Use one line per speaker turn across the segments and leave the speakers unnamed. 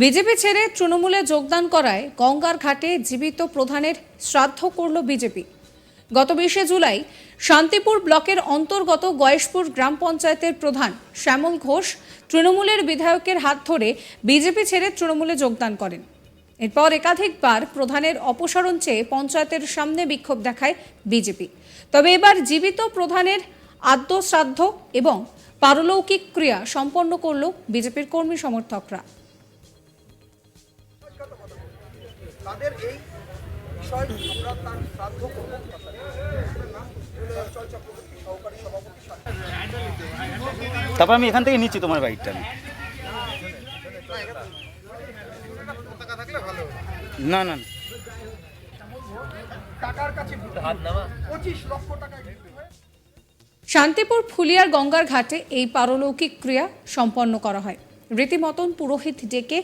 BJP ছেড়ে তৃণমূলে যোগদান করায় গঙ্গার ঘাটে জীবিত প্রধানের শ্রাদ্ধ করল বিজেপি। গত বিশে জুলাই শান্তিপুর ব্লকের অন্তর্গত গয়েশপুর গ্রাম পঞ্চায়েতের প্রধান শ্যামল ঘোষ তৃণমূলের বিধায়কের হাত ধরে বিজেপি ছেড়ে তৃণমূলে যোগদান করেন। এরপর একাধিকবার প্রধানের অপসারণ চেয়ে পঞ্চায়েতের সামনে বিক্ষোভ দেখায় বিজেপি। তবে এবার জীবিত প্রধানের আদ্য শ্রাদ্ধ এবং পারলৌকিক ক্রিয়া সম্পন্ন করল বিজেপির কর্মী সমর্থকরা।
তাদের এই বিষয় আমরা তার শ্রাদ্ধ করব। সহকারী সভাপতি
তারপর আমি এখান থেকে নিচ্ছি তোমার বাইকটা না না না।
টাকার কাছে পঁচিশ লক্ষ টাকায়
শান্তিপুর ফুলিয়ার গঙ্গার ঘাটে এই পারলৌকিক ক্রিয়া সম্পন্ন করা হয়। রীতিমতন পুরোহিত ডেকে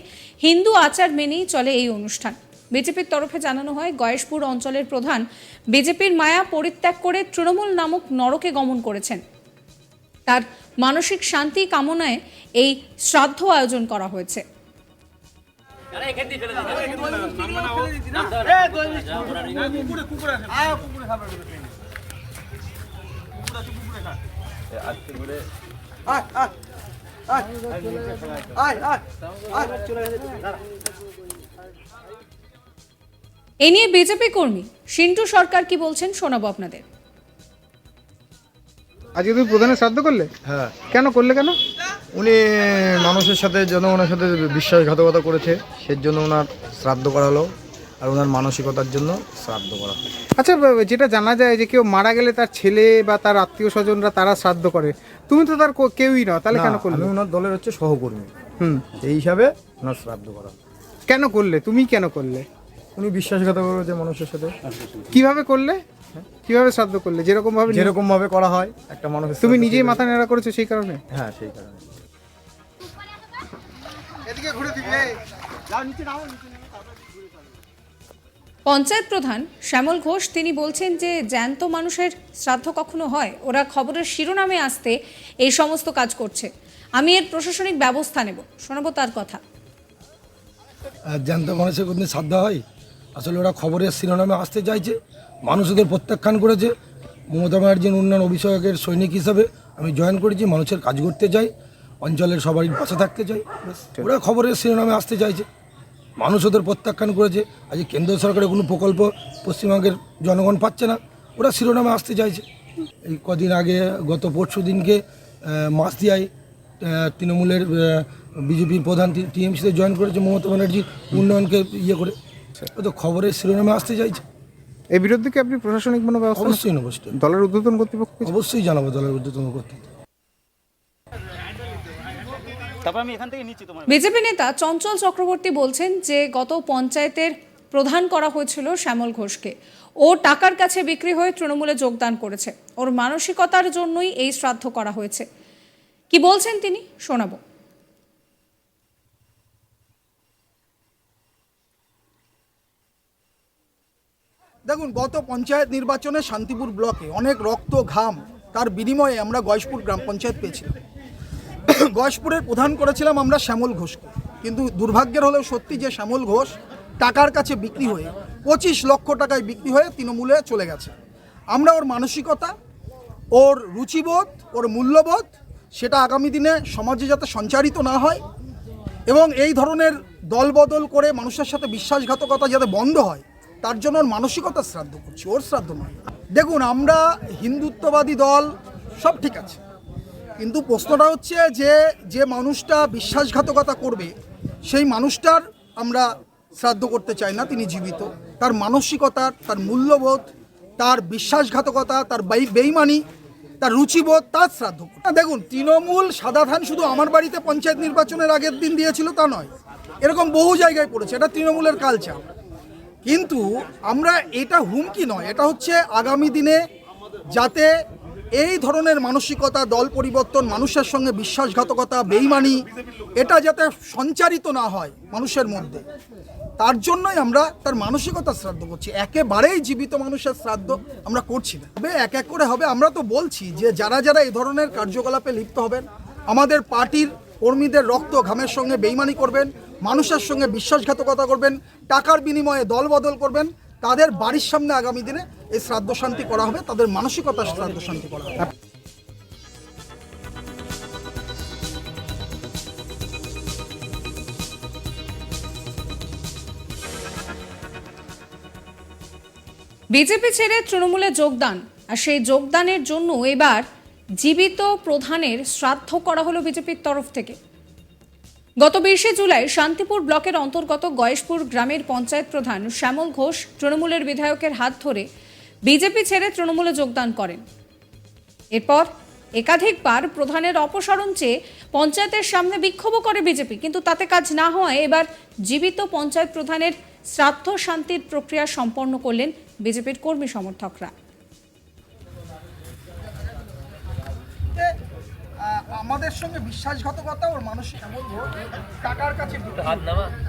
হিন্দু আচার মেনেই চলে এই অনুষ্ঠান। বিজেপির তরফে জানানো হয় গয়েশপুর অঞ্চলের প্রধান বিজেপির মায়া পরিত্যাগ করে তৃণমূল নামক নরকে গমন করেছেন। তার মানসিক শান্তি কামনায় এই শ্রাদ্ধ আয়োজন করা হয়েছে।
আয় আয় আয় আয় আয় আয়
এ নিয়ে বিজেপি কর্মী সিন্টু সরকার কি বলছেন শোনাবো আপনাদের।
আজকে তুমি প্রধানের শ্রাদ্ধ করলে?
হ্যাঁ।
কেন করলে কেন?
উনি মানুষের সাথে জনগণের সাথে বিশ্বাসঘাতকতা করেছে সেই জন্য ওনার শ্রাদ্ধ করা হলো আর ওনার মানসিকতার জন্য শ্রাদ্ধ করা হলো।
আচ্ছা যেটা জানা যায় যে কেউ মারা গেলে তার ছেলে বা তার আত্মীয় স্বজনরা তারা শ্রাদ্ধ করে তুমি তো তার কেউই না তাহলে কেন করলে?
ওনার দলের হচ্ছে সহকর্মী।
হুম।
এই হিসাবে ওনার শ্রাদ্ধ করা
কেন করলে? তুমি কেন করলে?
উনি বিশ্বাসঘাতক করেছে মানুষের সাথে।
কীভাবে করলে? কীভাবে শ্রাদ্ধ করলে? যেরকম ভাবে
যেরকম ভাবে করা হয় একটা মানুষ
তুমি নিজেই মাথা নেড়া করেছ সেই কারণে?
হ্যাঁ সেই কারণে।
এদিকে ঘুরে দিবে যাও নিচে নাও নিচে পঞ্চায়েত প্রধান শ্যামল ঘোষ তিনি বলছেন যে জ্যান্ত মানুষের শ্রাদ্ধ কখনো হয় ওরা খবরের শিরোনামে আসতে এই সমস্ত কাজ করছে। আমি এর প্রশাসনিক ব্যবস্থা নেব। শোনাবো তার কথা।
আর জ্যান্ত মানুষের কোনদিন শ্রাদ্ধ হয়? আসলে ওরা খবরের শিরোনামে আসতে চাইছে মানুষ ওদের প্রত্যাখ্যান করেছে। মমতা ব্যানার্জির উন্নয়ন অভিষেকের সৈনিক হিসাবে আমি জয়েন করেছি মানুষের কাজ করতে চাই অঞ্চলের সবারই পাশে থাকতে চাই। ওরা খবরের শিরোনামে আসতে চাইছে। মানুষ ওদের প্রত্যাখ্যান করেছে। আজ কেন্দ্র সরকারের কোনো প্রকল্প পশ্চিমবঙ্গের জনগণ পাচ্ছে না। ওরা শিরোনামে আসতে চাইছে। এই কদিন আগে গত পরশু দিনকে মাস দিয়ায় তৃণমূলের বিজেপির প্রধান টিএমসিতে জয়েন করেছে মমতা ব্যানার্জি উন্নয়নকে ইয়ে করে। ও তো খবরের শিরোনামে আসতে চাইছে।
এর বিরুদ্ধে কি আপনি প্রশাসনিক কোনো ব্যবস্থা
অবশ্যই নেব।
দলের উদ্বোধন কর্তৃপক্ষ
অবশ্যই জানাব দলের উদ্যোতন করতে
তারপর আমি এখান থেকে নিচ্ছি তোমার
বিজেপি নেতা চঞ্চল চক্রবর্তী বলছেন যে গত পঞ্চায়েতের প্রধান করা হয়েছিল শ্যামল ঘোষকে। ও টাকার কাছে বিক্রি হয়ে তৃণমূলে যোগদান করেছে। ওর মানসিকতার জন্যই এই শ্রাদ্ধ করা হয়েছে। কি বলছেন তিনি? শোনাবো।
দেখুন, গত পঞ্চায়েত নির্বাচনে শান্তিপুর ব্লকে অনেক রক্ত, ঘাম, তার বিনিময়ে আমরা গয়েশপুর গ্রাম পঞ্চায়েত পেয়েছিলাম। গয়েশপুরের প্রধান করেছিলাম আমরা শ্যামল ঘোষকে। কিন্তু দুর্ভাগ্যের হলেও সত্যি যে শ্যামল ঘোষ টাকার কাছে বিক্রি হয়ে, পঁচিশ লক্ষ টাকায় বিক্রি হয়ে তৃণমূলে চলে গেছে। আমরা ওর মানসিকতা, ওর রুচিবোধ, ওর মূল্যবোধ, সেটা আগামী দিনে সমাজে যাতে সঞ্চারিত না হয় এবং এই ধরনের দলবদল করে মানুষের সাথে বিশ্বাসঘাতকতা যাতে বন্ধ হয় তার জন্য ওর মানসিকতা শ্রাদ্ধ করছি, ওর শ্রাদ্ধ নয়। দেখুন, আমরা হিন্দুত্ববাদী দল, সব ঠিক আছে। কিন্তু প্রশ্নটা হচ্ছে যে যে মানুষটা বিশ্বাসঘাতকতা করবে, সেই মানুষটার আমরা শ্রাদ্ধ করতে চাই না, তিনি জীবিত। তার মানসিকতার তার মূল্যবোধ, তার বিশ্বাসঘাতকতা, তার বেই- বেইমানি, তার রুচিবোধ, তার শ্রাদ্ধ দেখুন, তৃণমূল সাদা ধান শুধু আমার বাড়িতে পঞ্চায়েত নির্বাচনের আগের দিন দিয়েছিল তা নয়, এরকম বহু জায়গায় পড়েছে, এটা তৃণমূলের কালচার কিন্তু আমরা এটা হুমকি নয়, এটা হচ্ছে আগামী দিনে যাতে এই ধরনের মানসিকতা, দল পরিবর্তন, মানুষের সঙ্গে বিশ্বাসঘাতকতা, বেইমানি, এটা যাতে সঞ্চারিত না হয় মানুষের মধ্যে, তার জন্যই আমরা তার মানসিকতা শ্রাদ্ধ করছি। একেবারেই জীবিত মানুষের শ্রাদ্ধ আমরা করছি না। তবে এক এক করে হবে, আমরা তো বলছি যে যারা যারা এই ধরনের কার্যকলাপে লিপ্ত হবেন, আমাদের পার্টির কর্মীদের রক্ত ঘামের সঙ্গে বেইমানি করবেন মানুষের সঙ্গে বিশ্বাসঘাতকতা করবেন, টাকার বিনিময়ে দল বদল করবেন, তাদের বাড়ির সামনে আগামী দিনে এই শ্রাদ্ধ শান্তি করা হবে, তাদের মানসিকতার শ্রাদ্ধ শান্তি করা হবে।
বিজেপি ছেড়ে তৃণমূলে যোগদান, আর সেই যোগদানের জন্য এবার জীবিত প্রধানের শ্রাদ্ধ করা হলো বিজেপির তরফ থেকে। গত বিশে জুলাই শান্তিপুর ব্লকের অন্তর্গত গয়েশপুর গ্রামের পঞ্চায়েত প্রধান শ্যামল ঘোষ তৃণমূলের বিধায়কের হাত ধরে বিজেপি ছেড়ে তৃণমূলে যোগদান করেন। এরপর একাধিকবার প্রধানের অপসারণ চেয়ে পঞ্চায়েতের সামনে বিক্ষোভও করে বিজেপি, কিন্তু তাতে কাজ না হওয়ায় এবার জীবিত পঞ্চায়েত প্রধানের শ্রাদ্ধ শান্তির প্রক্রিয়া সম্পন্ন করলেন বিজেপির কর্মী সমর্থকরা।
আমাদের সঙ্গে বিশ্বাসঘাতকতা ওর মানসিক বলব টাকার কাছে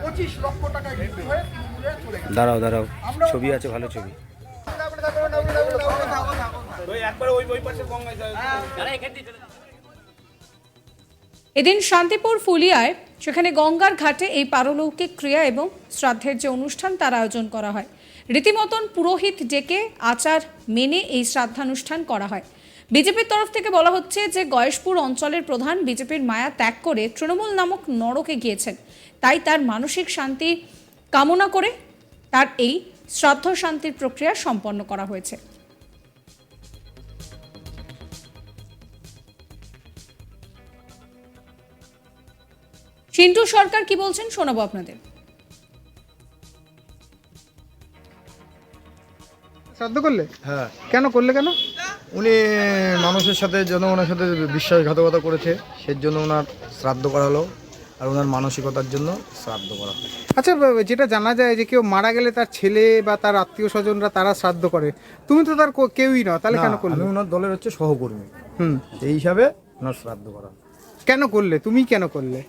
পঁচিশ লক্ষ টাকায় বিক্রি হয়ে চলে
দাঁড়াও দাঁড়াও। ছবি আছে ভালো ছবি।
এদিন শান্তিপুর ফুলিয়ায় সেখানে গঙ্গার ঘাটে এই পারলৌকিক ক্রিয়া এবং শ্রাদ্ধের যে অনুষ্ঠান তার আয়োজন করা হয়। রীতিমতন পুরোহিত ডেকে আচার মেনে এই শ্রাদ্ধানুষ্ঠান করা হয়। বিজেপির তরফ থেকে বলা হচ্ছে যে গয়েশপুর অঞ্চলের প্রধান বিজেপির মায়া ত্যাগ করে তৃণমূল নামক নরকে গিয়েছেন। তাই তার মানসিক শান্তি কামনা করে তার এই শ্রাদ্ধ শান্তির প্রক্রিয়া সম্পন্ন করা হয়েছে। চিন্টু সরকার কি বলছেন শোনাবো আপনাদের।
শ্রাদ্ধ করলে?
হ্যাঁ।
কেন করলে কেন?
উনি মানুষের সাথে জনগণের সাথে বিশ্বাসঘাতকতা করেছে সেই জন্য ওনার শ্রাদ্ধ করা হলো আর ওনার মানসিকতার জন্য শ্রাদ্ধ করা হলো।
আচ্ছা যেটা জানা যায় যে কেউ মারা গেলে তার ছেলে বা তার আত্মীয় স্বজনরা তারা শ্রাদ্ধ করে। তুমি তো তার কেউই না তাহলে কেন করলে?
আমি ওনার দলের হচ্ছে সহকর্মী।
হুম।
এই হিসাবে ওনার শ্রাদ্ধ করা
কেন করলে? তুমি কেন করলে?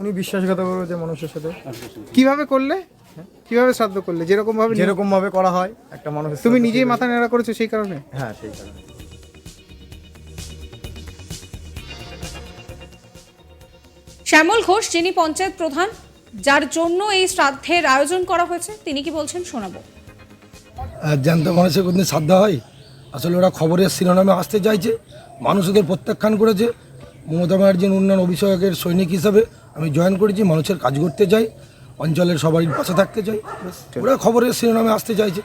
উনি বিশ্বাসঘাতক করেছে মানুষের সাথে।
কীভাবে করলে? কীভাবে শ্রাদ্ধ করলে? যেরকম ভাবে
যেরকম ভাবে করা হয় একটা মানুষের
তুমি নিজেই মাথা নেড়া করেছ সেই কারণে?
হ্যাঁ সেই কারণে।
শ্যামল ঘোষ যিনি পঞ্চায়েত প্রধান যার জন্য এই শ্রাদ্ধের আয়োজন করা হয়েছে তিনি কি বলছেন শোনাবো।
আর জ্যান্ত মানুষের কোনদিন শ্রাদ্ধ হয়? আসলে ওরা খবরের শিরোনামে আসতে চাইছে মানুষ ওদের প্রত্যাখ্যান করেছে। মমতা ব্যানার্জির উন্নয়ন অভিষেকের সৈনিক হিসাবে আমি জয়েন করেছি মানুষের কাজ করতে চাই অঞ্চলের সবারই পাশে থাকতে চাই। ওরা খবরের শিরোনামে আসতে চাইছে।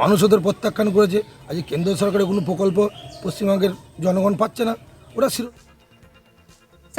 মানুষ ওদের প্রত্যাখ্যান করেছে। আজ কেন্দ্র সরকারের কোনো প্রকল্প পশ্চিমবঙ্গের জনগণ পাচ্ছে না। ওরা শিরো